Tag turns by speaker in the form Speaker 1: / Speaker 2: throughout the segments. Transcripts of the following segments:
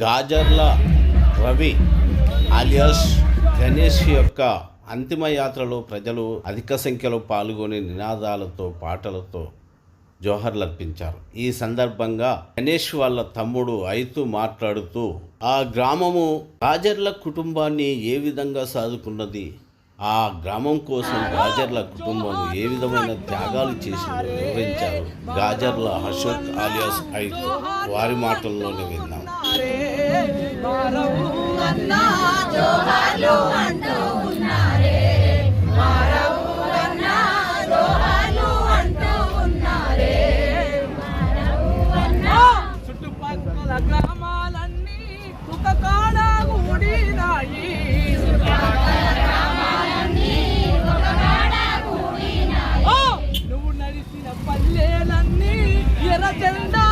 Speaker 1: Gajarla Ravi alias Ganesh యొక్క అంతిమ యాత్రలో ప్రజలు అధిక సంఖ్యలో పాల్గొని నినాదాలతో పాటలతో జోహర్లర్పించారు. ఈ సందర్భంగా గణేష్ వాళ్ళ తమ్ముడు ఐతు మాట్లాడుతూ ఆ గ్రామము గాజర్ల కుటుంబాన్ని ఏ విధంగా సాదుకున్నది? ఆ గ్రామం కోసం గాజర్ల కుటుంబం ఏ విధమైన త్యాగాలు చేసిందో వివరించారు. గాజర్ల అశోక్ ఆలియాస్ ఐతు వారి మాటల్లోనే విన్నాం.
Speaker 2: చుట్టుపక్కల గ్రామాలన్నీ ఒక కాడ కూడినాయి ఎర్ర జెండాలెత్తినాయి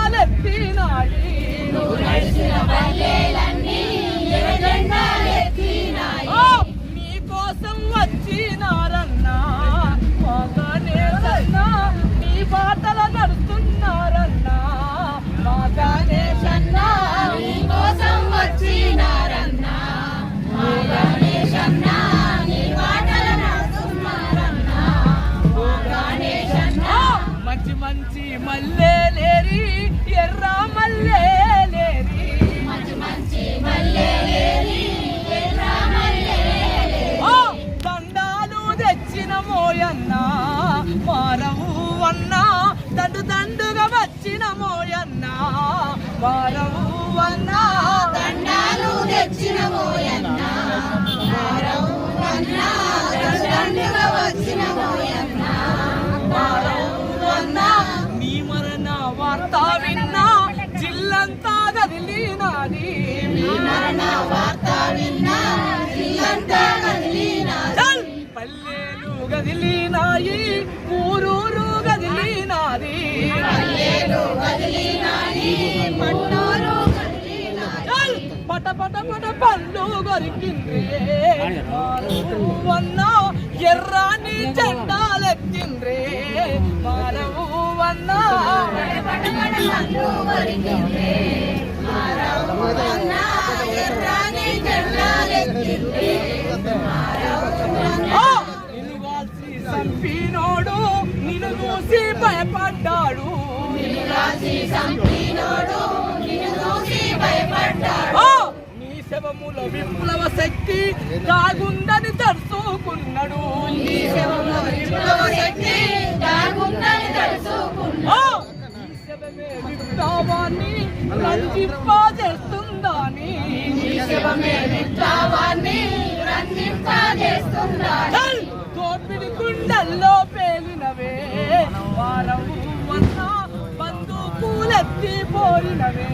Speaker 2: మారవు అన్నా
Speaker 3: దండాలు తెచ్చిన మోయన్నా. మారవున్నా దండుగా వచ్చిన మోయన్నా.
Speaker 2: అన్నా నీ మరణ వార్త విన్నా జిల్లంతా కదిలినాది
Speaker 3: నీ మరణ వార్త విన్నా ఇల్లంతా కదిలినాది
Speaker 2: చల్! పల్లెలు
Speaker 3: కదిలినాయి పట్టణాలు కదిలినాయి
Speaker 2: పట పట పట పళ్ళు గొరికింది. వన్న ఎర్రాని జెండాలెత్తిండ్రే మారవు వన్న
Speaker 3: పటపటమంటూ
Speaker 2: నీ శవముల విప్లవ శక్తి దాగుందని తెలుసుకున్నాడు
Speaker 3: నీ శవంలో విప్లవ శక్తి దాగుందని
Speaker 2: శవమే విప్లవాన్ని రంజింపజేస్తుందని.
Speaker 3: నీ శవమే విప్లవాన్ని రంజింపజేస్తున్నాడు
Speaker 2: చల్! దోపిడి గుండెల్లో పేలినవే. వారవు వన్న బంధుకులెత్తి పోయినవే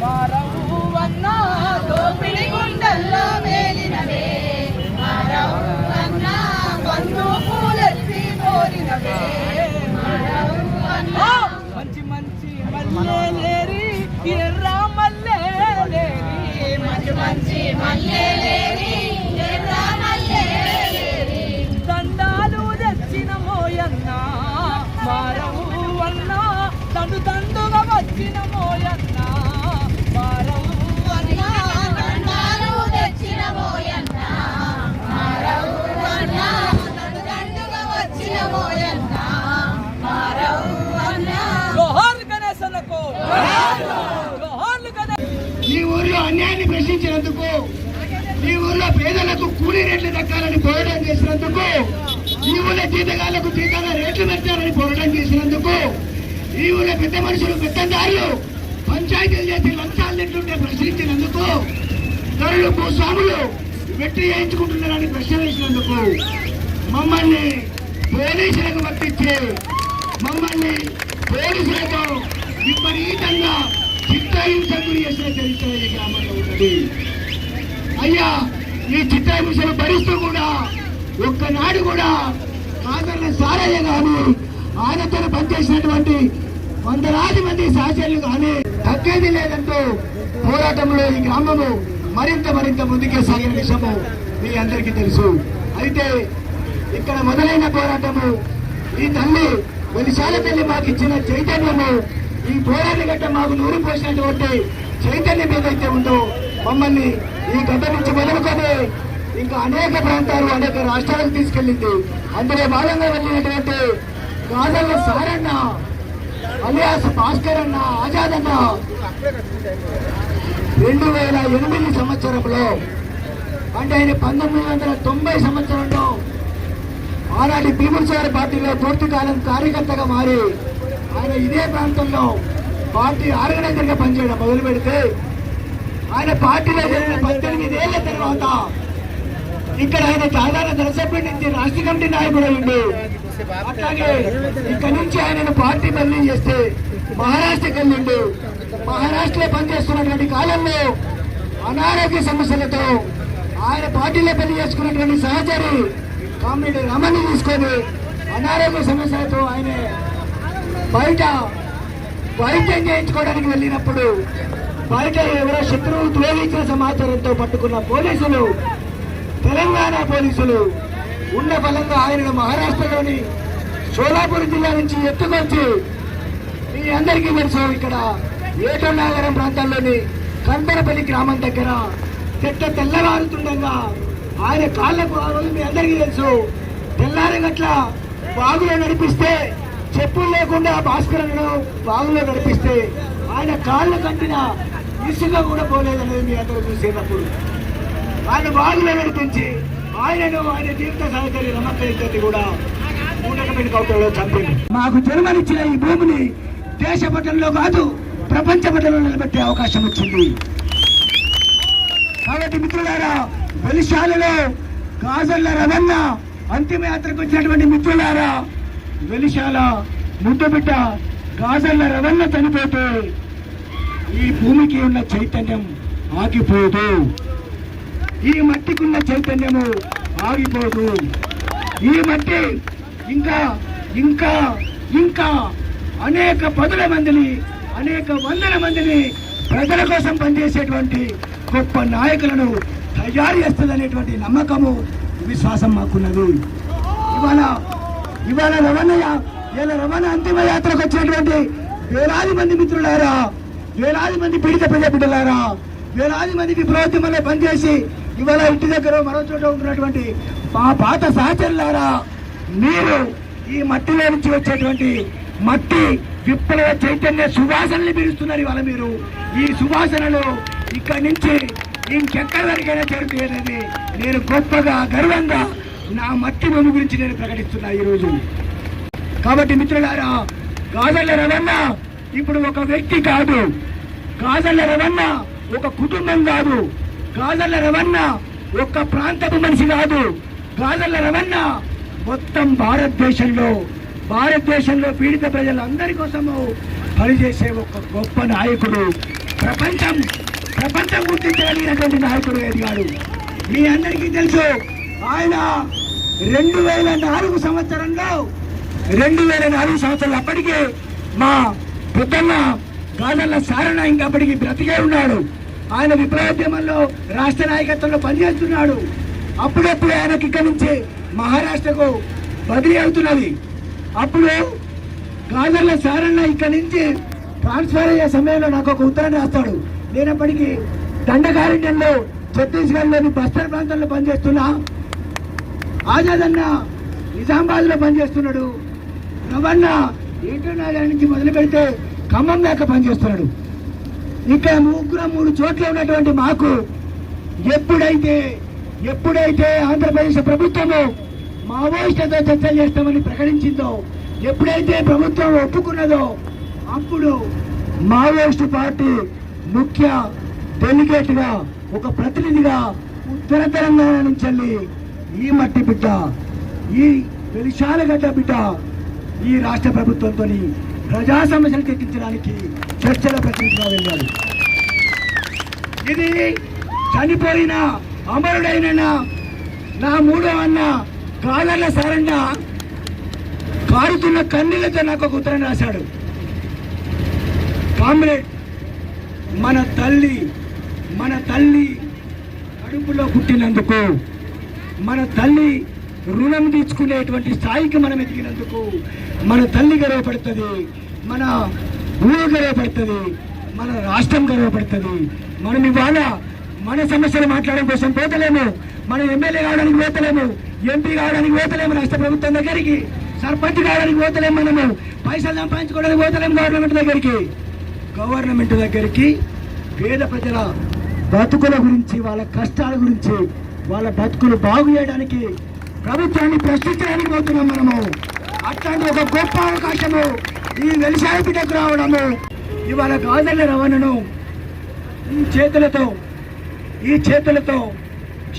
Speaker 2: వారవు వన్న
Speaker 3: దోపిడి గుండెల్లో వేలినవే మారవున్నా బంధువులెత్తి పోరినవే
Speaker 2: ఆ! మంచి మంచి మల్లెలేరి ఎర్ర మల్లెలేరి
Speaker 3: మంచి మంచి మల్లెలేరి
Speaker 4: ఈ ఊర్లో అన్యాయాన్ని ప్రశ్నించినందుకు ఈ ఊర్లో పేదలకు కూలీ రేట్లు దక్కాలని పోరాటం చేసినందుకు ఈ ఊళ్ళో జీతగాళ్ళకు జీతాల రేట్లు పెట్టాలని పోరాటం చేసినందుకు ఈ ఊళ్ళో పెద్ద మనుషులు పెద్దందారులు పంచాయతీలు చేసి లంచాలు తింటుంటే ప్రశ్నించినందుకు ధరలు భూస్వాములు వెట్టి చేయించుకుంటున్నారని ప్రశ్న వేసినందుకు మమ్మల్ని పోలీసులకు పట్టించి మమ్మల్ని పోలీసులతో విపరీతంగా చిత్రహింసకు గురి చేసిన చరిత్ర ఈ గ్రామంలో ఉన్నది. అయ్యా ఈ చిత్రహింసను భరిస్తూ కూడా ఒక్కనాడు కూడా కాదన్న సారయ్య గారు ఆయనతో పనిచేసినటువంటి వందలాది మంది సహచరులు కానీ తగ్గేది లేదంటూ పోరాటంలో ఈ గ్రామము మరింత మరింత ముందుకే సాగిన విషయము మీ అందరికీ తెలుసు. అయితే ఇక్కడ మొదలైన పోరాటము ఈ తల్లి కొన్నిసార్లు తల్లి మాకు ఇచ్చిన చైతన్యము ఈ పోరాట గట్ట మాకు నూరు పోసినటువంటి చైతన్యం ఏదైతే ఉందో మమ్మల్ని ఈ గడ్డ నుంచి మొదలుకొని ఇంకా అనేక ప్రాంతాలు అనేక రాష్ట్రాలకు తీసుకెళ్ళింది. అందులో భాగంగా వెళ్ళినటువంటి గాజల్ల సారన్న అలియాస్ భాస్కర్ అన్న ఆజాద్ అన్న రెండు వేల ఎనిమిది సంవత్సరంలో అంటే ఆయన పంతొమ్మిది వందల తొంభై సంవత్సరంలో ఆనాటి పీపుల్స్ వారి పార్టీలో పూర్తికాలం కార్యకర్తగా మారి ఆయన ఇదే ప్రాంతంలో పార్టీ ఆర్గనైజర్గా పనిచేయడం మొదలు పెడితే ఆయన పార్టీలో చేరిన పద్దెనిమిది ఏళ్ళ తర్వాత ఇక్కడ ఆయన సాధారణ ధరసభ్యుడి నుంచి రాష్ట్ర కమిటీ నాయకుడు అయ్యిండు. అట్లాగే ఇక్కడ నుంచి ఆయనను పార్టీ బదిలీ చేస్తే మహారాష్ట్రకి వెళ్ళిండు మహారాష్ట్రలో పనిచేస్తున్నటువంటి కాలంలో అనారోగ్య సమస్యలతో ఆయన పార్టీలో పెళ్ళి చేసుకున్నటువంటి సహచరి కామ్రేడ్ రమణి తీసుకొని అనారోగ్య సమస్యలతో ఆయన బయట వైద్యం చేయించుకోవడానికి వెళ్ళినప్పుడు బయట ఎవరో శత్రువు ద్వేషించిన సమాచారంతో పట్టుకున్న పోలీసులు తెలంగాణ పోలీసులు ఉన్న బలంగా ఆయనను మహారాష్ట్రలోని సోలాపూర్ జిల్లా నుంచి ఎత్తుకొచ్చి మీ అందరికీ తెలుసు ఇక్కడ ఏటోనాగరం ప్రాంతాల్లోని కందరపల్లి గ్రామం దగ్గర చెట్ట తెల్లవారుతుండగా ఆయన కాళ్ళకు ఆ రోజు మీ అందరికీ తెలుసు. తెల్లారగట్ల బాగులో నడిపిస్తే చెప్పులు లేకుండా భాస్కరను బాగులో నడిపిస్తే ఆయన కాళ్ళు కట్టిన ఇసుక కూడా పోలేదనేది మీ అందరూ చూసేటప్పుడు. ఆయన బాగులో నడిపించి ఆయనను ఆయన జీవిత సహచరి రమక్క కూడా మూడకమైన చంపింది. మాకు జన్మనిచ్చిన ఈ భూమిని దేశ పట్టణంలో కాదు ప్రపంచ పట్టణంలో నిలబెట్టే అవకాశం వచ్చింది. కాబట్టి మిత్రులారా వెలిశాలలో గాజల్ల రవన్న అంతిమయాత్రకు వచ్చినటువంటి మిత్రులారా వెలిశాల ముద్దబిడ్డ గాజల్ల రవన్న చనిపోతే ఈ భూమికి ఉన్న చైతన్యం ఆగిపోదు. ఈ మట్టికున్న చైతన్యము ఆగిపోదు ఈ మట్టి ఇంకా ఇంకా ఇంకా అనేక పదుల మందిని అనేక వందల మందిని ప్రజల కోసం పనిచేసేటువంటి గొప్ప నాయకులను తయారు చేస్తుందనేటువంటి నమ్మకము విశ్వాసం మాకున్నది. ఇవాళ ఇవాళ రవణయ్య ఇలా రవాణా అంతిమ యాత్రకు వచ్చినటువంటి వేలాది మంది మిత్రులారా వేలాది మంది పీడిత ప్రజా బిడ్డలారా వేలాది మంది విప్లవోద్యమంలో పనిచేసి ఇవాళ ఇంటి దగ్గర మరో చోట ఉంటున్నటువంటి మా పాత సహచరులారా మీరు ఈ మట్టిలో నుంచి వచ్చేటువంటి మట్టి విప్లవ చైతన్య సువాసనలు పీలుస్తున్నారు ఇవాళ మీరు. ఈ సువాసనలు ఇక్కడి నుంచి ఇంకెక్కడి వరకైనా చేరుతుందని నేను గొప్పగా గర్వంగా నా మట్టి భూమి గురించి నేను ప్రకటిస్తున్నా ఈరోజు. కాబట్టి మిత్రులారా గాజల్ల రవన్న ఇప్పుడు ఒక వ్యక్తి కాదు. గాజల్ల రవన్న ఒక కుటుంబం కాదు. గాజల్ల రవణ ఒక్క ప్రాంతపు మనిషి కాదు. గాజల్ల రవణ మొత్తం భారతదేశంలో భారతదేశంలో పీడిత ప్రజలందరి కోసము పనిచేసే ఒక గొప్ప నాయకుడు. ప్రపంచం ప్రపంచం గుర్తించగలిగినటువంటి నాయకుడు ఎదిగాడు మీ అందరికీ తెలుసు ఆయన రెండు వేల నాలుగు సంవత్సరంలో రెండు వేల నాలుగు సంవత్సరాలు అప్పటికే మా పెద్దన్న గాజల్ల సారణ ఇంకా అప్పటికి బ్రతికే ఉన్నాడు. ఆయన విప్లవోద్యమంలో రాష్ట్ర నాయకత్వంలో పనిచేస్తున్నాడు. అప్పుడప్పుడు ఆయనకి ఇక్కడి నుంచి మహారాష్ట్రకు బదిలీ అవుతున్నది. అప్పుడు గాజర్ల సారన్న ఇక్కడి నుంచి ట్రాన్స్ఫర్ అయ్యే సమయంలో నాకు ఒక ఉత్తరం రాస్తాడు. నేనప్పటికీ దండకారణ్యంలో ఛత్తీస్గఢ్లోని బస్తర్ ప్రాంతంలో పనిచేస్తున్నా ఆజాద్ అన్న నిజామాబాద్లో పనిచేస్తున్నాడు. రవణ ఏంటో నుంచి మొదలు పెడితే ఖమ్మం దాకా పనిచేస్తున్నాడు. ఇక్కడ ముగ్గురు మూడు చోట్ల ఉన్నటువంటి మాకు ఎప్పుడైతే ఎప్పుడైతే ఆంధ్రప్రదేశ్ ప్రభుత్వము మావోయిస్టులతో చర్చలు చేస్తామని ప్రకటించిందో ఎప్పుడైతే ప్రభుత్వం ఒప్పుకున్నదో అప్పుడు మావోయిస్టు పార్టీ ముఖ్య డెలిగేట్గా ఒక ప్రతినిధిగా ఉత్తర తెలంగాణ నుంచి వెళ్ళి ఈ మట్టి బిడ్డ ఈ వెలిశాలగడ్డ బిడ్డ ఈ రాష్ట్ర ప్రభుత్వంతో ప్రజా సమస్యలు చర్చించడానికి చర్చల ప్రతినిధిగా వెళ్ళాడు ఇది చనిపోయిన అమరుడైన నా- మూడో అన్న కాదర్ల సారన్న కారుతున్న కన్నీళ్ళతో నాకు ఒక ఉత్తరం రాశాడు. కామ్రేడ్ మన తల్లి మన తల్లి కడుపులో పుట్టినందుకు మన తల్లి రుణం తీర్చుకునేటువంటి స్థాయికి మనం ఎదిగినందుకు మన తల్లి గర్వపడుతుంది. మన ఊరు గర్వపడుతుంది మన రాష్ట్రం గర్వపడుతుంది మనం ఇవాళ మన సమస్యలు మాట్లాడడం కోసం పోతలేము. మనం ఎమ్మెల్యే కావడానికి పోతలేము ఎంపీ కావడానికి పోతలేము రాష్ట్ర ప్రభుత్వం దగ్గరికి సర్పంచ్ కావడానికి పోతలేము మనము. పైసలు సంపాదించుకోవడానికి పోతలేము గవర్నమెంట్ దగ్గరికి. గవర్నమెంట్ దగ్గరికి పేద ప్రజల బతుకుల గురించి వాళ్ళ కష్టాల గురించి వాళ్ళ బతుకులు బాగు చేయడానికి ప్రభుత్వాన్ని ప్రశ్నించడానికి పోతున్నాం మనము. అట్లాంటి ఒక గొప్ప అవకాశము ఈ వ్యవసాయ బిడ్డకు రావడము ఇవాళ గాజల రవాణాను ఈ చేతులతో ఈ చేతులతో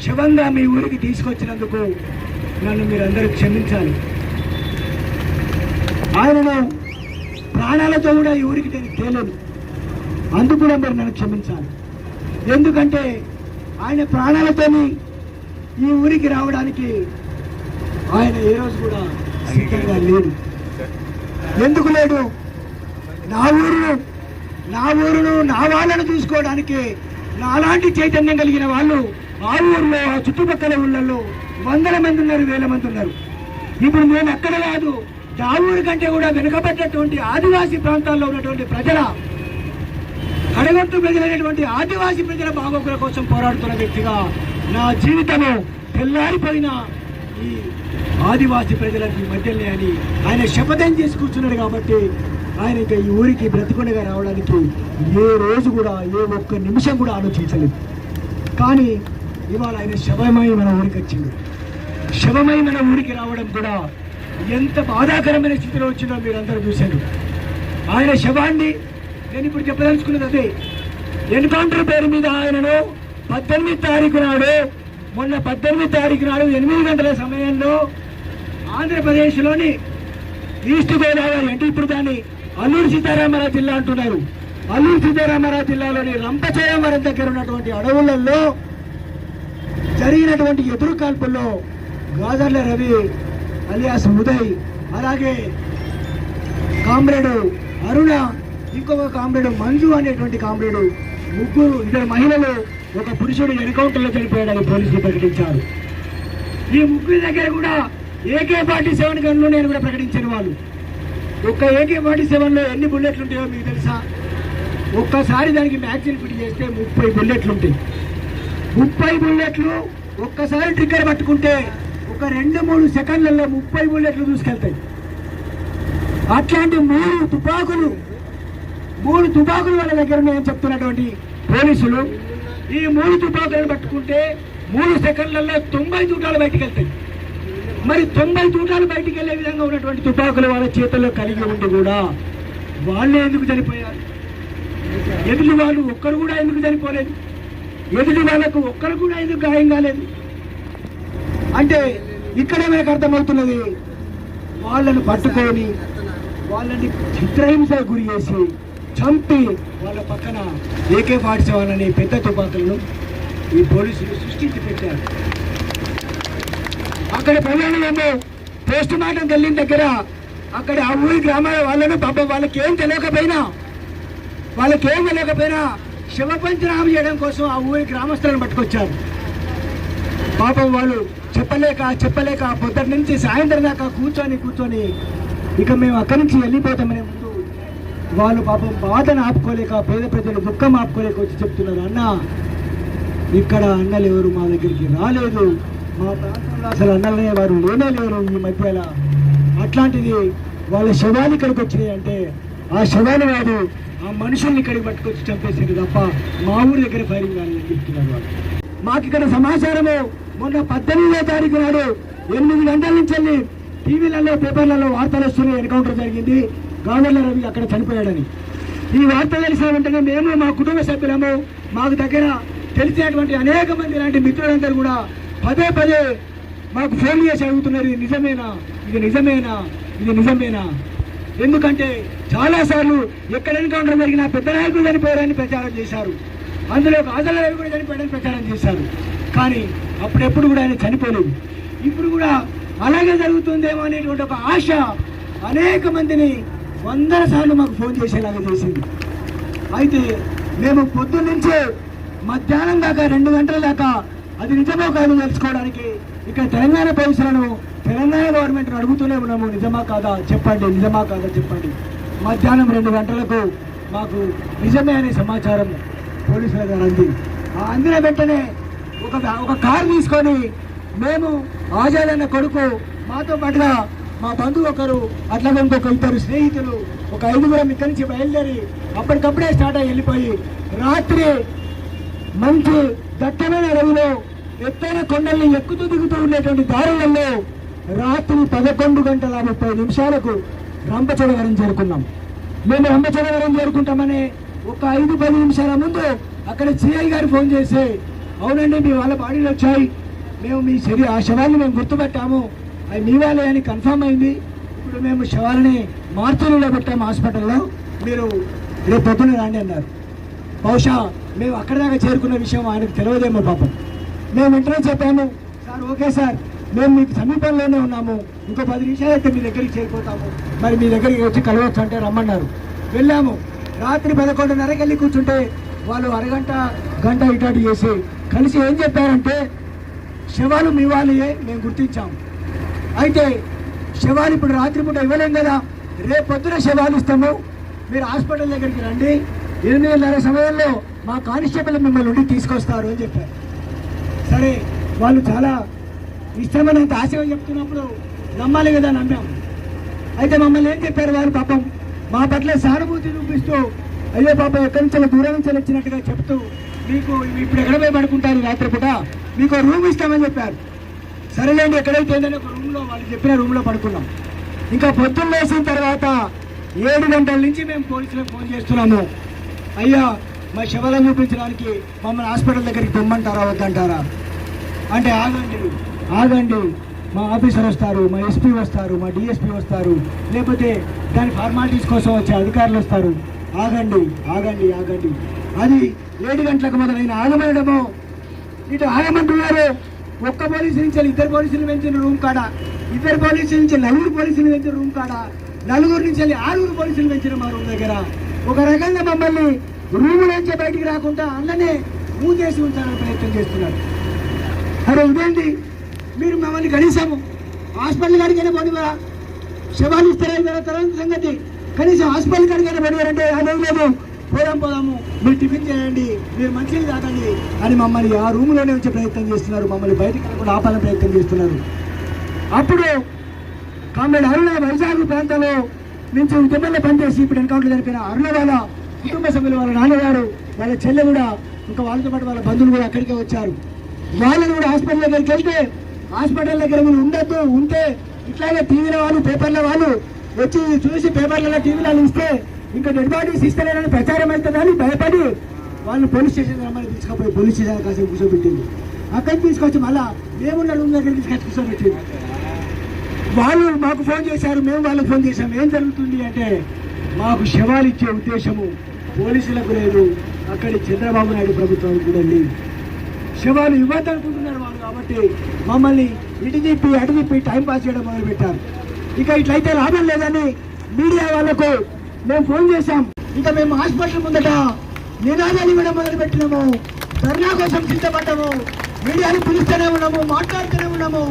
Speaker 4: శవంగా మీ ఊరికి తీసుకొచ్చినందుకు నన్ను మీరందరూ క్షమించాలి. ఆయనను ప్రాణాలతో కూడా ఈ ఊరికి నేను తేలేదు అందుకు కూడా మీరు నన్ను క్షమించాలి. ఎందుకంటే ఆయన ప్రాణాలతోని ఈ ఊరికి రావడానికి ఆయన ఏ రోజు కూడా సిద్ధంగా లేదు ఎందుకు లేడు నా ఊరును నా ఊరును నా వాళ్ళను చూసుకోవడానికి నాలాంటి చైతన్యం కలిగిన వాళ్ళు ఆ ఊర్లో ఆ చుట్టుపక్కల ఊళ్ళల్లో వందల మంది ఉన్నారు వేల మంది ఉన్నారు. ఇప్పుడు మేము ఎక్కడ కాదు దావూరు కంటే కూడా వెనుకబడ్డటువంటి ఆదివాసీ ప్రాంతాల్లో ఉన్నటువంటి ప్రజల అడగొట్టు ప్రజలైనటువంటి ఆదివాసీ ప్రజల బాగోగుల కోసం పోరాడుతున్న వ్యక్తిగా నా జీవితము తెల్లారిపోయిన ఈ ఆదివాసీ ప్రజలకి మధ్యలే అని ఆయన శపథం చేసి కూర్చున్నాడు కాబట్టి ఆయన ఇంకా ఈ ఊరికి బ్రతికొండగా రావడానికి ఏ రోజు కూడా ఏ ఒక్క నిమిషం కూడా ఆలోచించలేదు. కానీ ఇవాళ ఆయన శవమై మన ఊరికి వచ్చింది శవమై మన ఊరికి రావడం కూడా ఎంత బాధాకరమైన స్థితిలో వచ్చిందో మీరందరూ చూశారు. ఆయన శవాన్ని నేను ఇప్పుడు చెప్పదలుచుకున్నది అదే. ఎన్కౌంటర్ పేరు మీద ఆయనను పద్దెనిమిది తారీఖు నాడు మొన్న పద్దెనిమిది తారీఖు నాడు ఎనిమిది గంటల సమయంలో ఆంధ్రప్రదేశ్లోని ఈస్ట్ గోదావరి అంటే ఇప్పుడు దాన్ని అల్లూరు సీతారామరావు జిల్లా అంటున్నారు. అల్లూరు సీతారామరావు జిల్లాలోని రంపచయవరం దగ్గర ఉన్నటువంటి అడవులలో జరిగినటువంటి ఎదురు కాల్పుల్లో గాదర్ల రవి అలియాస్ ఉదయ్ అలాగే కామ్రేడు అరుణ ఇంకొక కామ్రేడు మంజు అనేటువంటి కామ్రేడు ముగ్గురు ఇద్దరు మహిళలు ఒక పురుషుడు ఎన్కౌంటర్లో చనిపోయాడని పోలీసులు ప్రకటించారు. ఈ ముగ్గురి దగ్గర కూడా ఏకే ఫార్టీ సెవెన్ గన్లు నేను కూడా ప్రకటించిన వాళ్ళు. ఒక్క ఏకే ఫార్టీ సెవెన్లో ఎన్ని బుల్లెట్లు ఉంటాయో మీకు తెలుసా? ఒక్కసారి దానికి మ్యాక్సిన్ ఫిట్ చేస్తే ముప్పై బుల్లెట్లు ఉంటాయి ముప్పై బుల్లెట్లు ఒక్కసారి ట్రిగ్గర్ పట్టుకుంటే ఒక రెండు మూడు సెకండ్లలో ముప్పై బుల్లెట్లు దూసుకెళ్తాయి. అట్లాంటి మూడు తుపాకులు మూడు తుపాకులు వాళ్ళ దగ్గర ఉన్నాయని చెప్తున్నటువంటి పోలీసులు ఈ మూడు తుపాకులను పట్టుకుంటే మూడు సెకండ్లలో తొంభై తూటాలు బయటకెళ్తాయి. వెళ్తాయి మరి తొంభై తూటాలు బయటికి వెళ్ళే విధంగా ఉన్నటువంటి తుపాకులు వాళ్ళ చేతుల్లో కలిగి ఉండి కూడా వాళ్ళే ఎందుకు చనిపోయారు? ఎదుటి వాళ్ళు ఒక్కరు కూడా ఎందుకు చనిపోలేదు? ఎదుటి వాళ్ళకు ఒక్కరు కూడా ఎందుకు గాయం కాలేదు? అంటే ఇక్కడే మనకు అర్థమవుతున్నది వాళ్ళను పట్టుకొని వాళ్ళని చిత్రహింస గురి చేసి చంపి వాళ్ళ పక్కన ఏకే ఫార్టీ సెవెన్ అనే పెద్ద తుపాకులను ఈ పోలీసులు సృష్టించి పెట్టారు. అక్కడ ఏమో పోస్ట్ మార్టం వెళ్ళిన దగ్గర అక్కడ ఆ ఊరి గ్రామాల వాళ్ళను పాపం వాళ్ళకి ఏం తెలియకపోయినా వాళ్ళకి ఏం తెలియకపోయినా శివపంచనామం చేయడం కోసం ఆ ఊరి గ్రామస్తులను పట్టుకొచ్చారు. పాపం వాళ్ళు చెప్పలేక చెప్పలేక పొద్దుటి నుంచి సాయంత్రం దాకా కూర్చొని కూర్చొని ఇక మేము అక్కడి నుంచి వెళ్ళిపోతామనే ముందు వాళ్ళు పాపం బాధను ఆపుకోలేక పేద ప్రజలు దుఃఖం ఆపుకోలేక వచ్చి చెప్తున్నారు అన్న ఇక్కడ అన్నలు ఎవరు మా దగ్గరికి రాలేదు. మా ప్రాంతంలో అసలు అన్నలనే వారు లేనే లేరు ఈ మధ్యలో. అట్లాంటిది వాళ్ళ శవాలు ఇక్కడికి వచ్చినాయి అంటే ఆ శవాలు కాదు ఆ మనుషుల్ని ఇక్కడికి పట్టుకొచ్చి చంపేసింది తప్ప మా ఊరి దగ్గర ఫైరింగ్ కాదని చెప్తున్నారు వాళ్ళు. మాకు ఇక్కడ సమాచారము మొన్న పద్దెనిమిదో తారీఖు నాడు ఎనిమిది గంటల నుంచి వెళ్ళి టీవీలలో పేపర్లలో వార్తలు వస్తున్నాయి ఎన్కౌంటర్ జరిగింది. గవర్నర్ రవి అక్కడ చనిపోయాడని. ఈ వార్త తెలిసిన వెంటనే మేము మా కుటుంబ సభ్యులము మాకు దగ్గర తెలిసినటువంటి అనేక మంది ఇలాంటి మిత్రులందరూ కూడా పదే పదే మాకు ఫోన్ చేసి అడుగుతున్నారు ఇది నిజమేనా? ఇది నిజమేనా? ఇది నిజమేనా? ఎందుకంటే చాలాసార్లు ఎక్కడ ఎన్కౌంటర్ జరిగినా పెద్ద నాయకులు చనిపోయారని ప్రచారం చేశారు. అందులో ఆదల రవి కూడా చనిపోయాడని ప్రచారం చేశారు. కానీ అప్పుడెప్పుడు కూడా ఆయన చనిపోలేదు. ఇప్పుడు కూడా అలాగే జరుగుతుందేమో అనేటువంటి ఒక ఆశ అనేక మందిని వందల సార్లు మాకు ఫోన్ చేసేలాగా చేసింది. అయితే మేము పొద్దున్నుంచే మధ్యాహ్నం దాకా రెండు గంటల దాకా అది నిజమో కాదు తెలుసుకోవడానికి ఇక్కడ తెలంగాణ పోలీసులను తెలంగాణ గవర్నమెంట్ అడుగుతూనే ఉన్నాము. నిజమా కాదా? చెప్పండి. నిజమా కాదా? చెప్పండి. మధ్యాహ్నం రెండు గంటలకు మాకు నిజమే అనే సమాచారం పోలీసుల ద్వారా అంది. ఆ అందిన వెంటనే ఒక ఒక కారు తీసుకొని మేము ఆజాదన్న కొడుకు మాతో పాటుగా మా బంధువు ఒకరు అట్లాగే ఇంకొక ఇద్దరు స్నేహితులు ఒక ఐదుగురం ఇక్కడి నుంచి బయలుదేరి అప్పటికప్పుడే స్టార్ట్ అయ్యి వెళ్ళిపోయి రాత్రి మంచి దట్టమైన అడవిలో ఎత్తైన కొండల్ని ఎక్కుతూ దిగుతూ ఉండేటువంటి దారులలో రాత్రి పదకొండు గంటల ముప్పై నిమిషాలకు రంపచోడవరం చేరుకున్నాం. మేము రంపచోడవరం చేరుకుంటామని ఒక ఐదు పది నిమిషాల ముందు అక్కడ సిఐ గారు ఫోన్ చేసి అవునండి మీ వాళ్ళ బాడీలు వచ్చాయి. మేము మీ శరీర ఆ శవాన్ని మేము గుర్తుపెట్టాము. అవి మీ వాళ్ళే అని కన్ఫర్మ్ అయింది. ఇప్పుడు మేము శవాలని మార్చులో పెట్టాము హాస్పిటల్లో. మీరు రేపు పొద్దున రాండి అన్నారు. బహుశా మేము అక్కడ దాకా చేరుకున్న విషయం ఆయనకు తెలియదేమో పాపం. మేము వెంటనే చెప్పాము సార్ ఓకే సార్. మేము మీకు సమీపంలోనే ఉన్నాము. ఇంకో పది నిమిషాలు అయితే మీ దగ్గరికి చేరిపోతాము మరి మీ దగ్గరికి వచ్చి కలవచ్చు అంటే రమ్మన్నారు. వెళ్ళాము. రాత్రి పదకొండున్నరకి వెళ్ళి కూర్చుంటే వాళ్ళు అరగంట గంట ఇటు అటు చేసి కలిసి ఏం చెప్పారంటే శవాలు మీ వాళ్ళే మేము గుర్తించాము అయితే శవాలు ఇప్పుడు రాత్రిపూట ఇవ్వలేం కదా. రేపు పొద్దున శవాలు ఇస్తాము. మీరు హాస్పిటల్ దగ్గరికి రండి. ఎనిమిదిన్నర సమయంలో మా కానిస్టేబుల్ మిమ్మల్ని ఉండి తీసుకొస్తారు అని చెప్పారు. సరే వాళ్ళు చాలా ఇష్టమైనంత ఆశగా చెప్తున్నప్పుడు నమ్మాలి కదా నమ్మాం. అయితే మమ్మల్ని ఏం చెప్పారు వారు పాపం? మా పట్ల సానుభూతి చూపిస్తూ అయ్యో పాపం ఎక్కడి నుంచి దూరం నుంచి వచ్చినట్టుగా చెప్తూ మీకు ఇప్పుడు ఎక్కడ పోయి పడుకుంటారు రాత్రిపూట? మీకు రూమ్ ఇస్తామని చెప్పారు. సరేలేండి ఎక్కడైతే ఏంటని ఒక రూమ్లో వాళ్ళు చెప్పిన రూమ్లో పడుకున్నాం. ఇంకా పొద్దున్న వేసిన తర్వాత ఏడు గంటల నుంచి మేము పోలీసులకు ఫోన్ చేస్తున్నాము. అయ్యా మా శవాలను చూపించడానికి మమ్మల్ని హాస్పిటల్ దగ్గరికి పొమ్మంటారా వద్దంటారా? అంటే ఆగండి ఆగండి. మా ఆఫీసర్ వస్తారు మా ఎస్పీ వస్తారు మా డిఎస్పీ వస్తారు. లేకపోతే దాని ఫార్మాలిటీస్ కోసం వచ్చే అధికారులు వస్తారు. ఆగండి ఆగండి ఆగండి. అది ఏడు గంటలకు మొదలైన ఆగమనడము ఇటు ఆగమంటున్నారు. ఒక్క పోలీసు నుంచి ఇద్దరు పోలీసులు పెంచిన రూమ్ కాడ ఇద్దరు పోలీసుల నుంచి నలుగురు పోలీసులు పెంచిన రూమ్ కాడ నలుగురు నుంచి వెళ్ళి ఆరుగురు పోలీసులు పెంచిన మా రూమ్ దగ్గర. ఒక రకంగా మమ్మల్ని రూమ్ నుంచి బయటికి రాకుండా అన్ననే మూసేసి ఉంచాలని ప్రయత్నం చేస్తున్నారు. అరే ఇదేంటి? మీరు మమ్మల్ని గణిసాము హాస్పిటల్ కాడికైనా పోనివా శవాలు ఇస్తారా ఇవాళ తర్వాత సంగతి. కనీసం హాస్పిటల్ కాడికైనా పోనివారంటే అదే లేదు పోదాం పోదాము. మీరు టిఫిన్ చేయండి మీరు మంచిగా తాగండి అని మమ్మల్ని ఆ రూమ్లోనే ఉంచే ప్రయత్నం చేస్తున్నారు. మమ్మల్ని బయటకు రాకుండా ఆపాలని ప్రయత్నం చేస్తున్నారు. అప్పుడు కామ్రేడ్ అరుణ వైజాగ్ ప్రాంతంలో నుంచి ఉద్యమంలో పనిచేసి ఇప్పుడు ఎన్కౌంటర్ జరిపిన అరుణ వాళ్ళ కుటుంబ సభ్యులు వాళ్ళ నాన్నగారు వాళ్ళ చెల్లె కూడా ఇంకా వాళ్ళతో పాటు వాళ్ళ బంధువులు కూడా అక్కడికే వచ్చారు. వాళ్ళని కూడా హాస్పిటల్ దగ్గరికి వెళ్తే హాస్పిటల్ దగ్గర మీరు ఉండద్దు ఉంటే ఇట్లాగే టీవీల వాళ్ళు పేపర్ల వాళ్ళు వచ్చి చూసి పేపర్లలో టీవీలలో ఇస్తే ఇంకా డెడ్ బాడీస్ ఇస్తలేరని ప్రచారం అవుతుందని భయపడి వాళ్ళు పోలీస్ స్టేషన్ రమ్మని తీసుకుపోయి పోలీస్ స్టేషన్ కాసేపు కూర్చోబెట్టింది. అక్కడికి తీసుకొచ్చి మళ్ళా మేమున్న రూమ్ దగ్గర తీసుకొచ్చి కూర్చోబెట్టింది. వాళ్ళు మాకు ఫోన్ చేశారు మేము వాళ్ళకి ఫోన్ చేశాం. ఏం జరుగుతుంది అంటే మాకు శవాలు ఇచ్చే ఉద్దేశము పోలీసులకు లేదు అక్కడి చంద్రబాబు నాయుడు ప్రభుత్వానికి కూడా శివాలు ఇవ్వద్దు అనుకుంటున్నారు వాళ్ళు కాబట్టి మమ్మల్ని ఇటు తిప్పి అటు తిప్పి టైంపాస్ చేయడం మొదలుపెట్టారు. ఇక ఇట్లయితే లాభం లేదని మీడియా వాళ్ళకు మేము ఫోన్ చేశాం. ఇక మేము హాస్పిటల్ ముందట నినాదాలు ఇవ్వడం మొదలుపెట్టినాము. ధర్నా కోసం సిద్ధపడ్డాము. మీడియాని పిలుస్తూనే ఉన్నాము మాట్లాడుతూనే ఉన్నాము.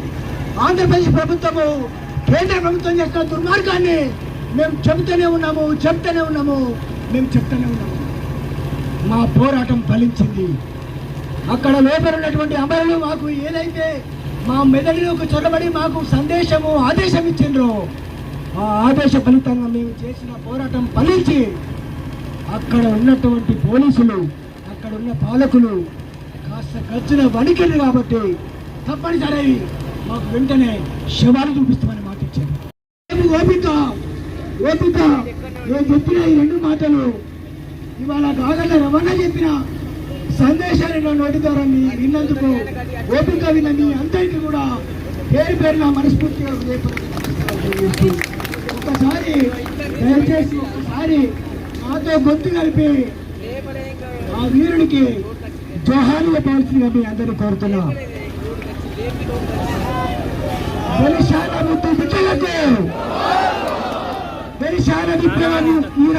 Speaker 4: ఆంధ్రప్రదేశ్ ప్రభుత్వము కేంద్ర ప్రభుత్వం చేస్తున్న దుర్మార్గాన్ని మేము చెబుతూనే ఉన్నాము చెప్తూనే ఉన్నాము. మేము చెప్తూనే ఉన్నాము. మా పోరాటం ఫలించింది. అక్కడ లోపల ఉన్నటువంటి అమరులు మాకు ఏదైతే మా మెదడులోకి చొరబడి మాకు సందేశము ఆదేశం ఇచ్చిండ్రో ఆ ఆదేశ ఫలితంగా మేము చేసిన పోరాటం ఫలించి అక్కడ ఉన్నటువంటి పోలీసులు అక్కడ ఉన్న పాలకులు కాస్త గచ్చిన వణికింది కాబట్టి తప్పనిసరి మాకు వెంటనే శవాలు చూపిస్తామని మాట ఇచ్చారు. మేము ఓపిక ఓపిక నేను చెప్పిన ఈ రెండు మాటలు ఇవాళ కాగల రవాణా చెప్పిన సందేశాన్ని నా నోటి ద్వారా విన్నందుకు ఓపిక విన్న మీ అందరికీ కూడా పేరు పేరున మనస్ఫూర్తిగా హృదయపూర్వక ఒకసారి దయచేసి ఒకసారి నాతో గొంతు కలిపి ఆ వీరుడికి జోహాలు చెప్పాల్సిందిగా మీ అందరినీ కోరుతున్నా. వెలిశాల ముద్దు వెలిశాల విప్లవ వీర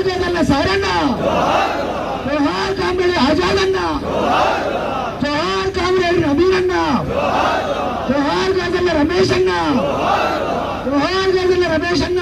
Speaker 4: జోహార్ జగన్న సౌరన్న. జోహార్ కామ్రేడ్ ఆజాద్ అన్న జోహార్ కామ్రేడ్ రమీర్ అన్న జోహార్ గజల్ల రమేష్ అన్న జోహార్ గజల్ల రమేష్ అన్న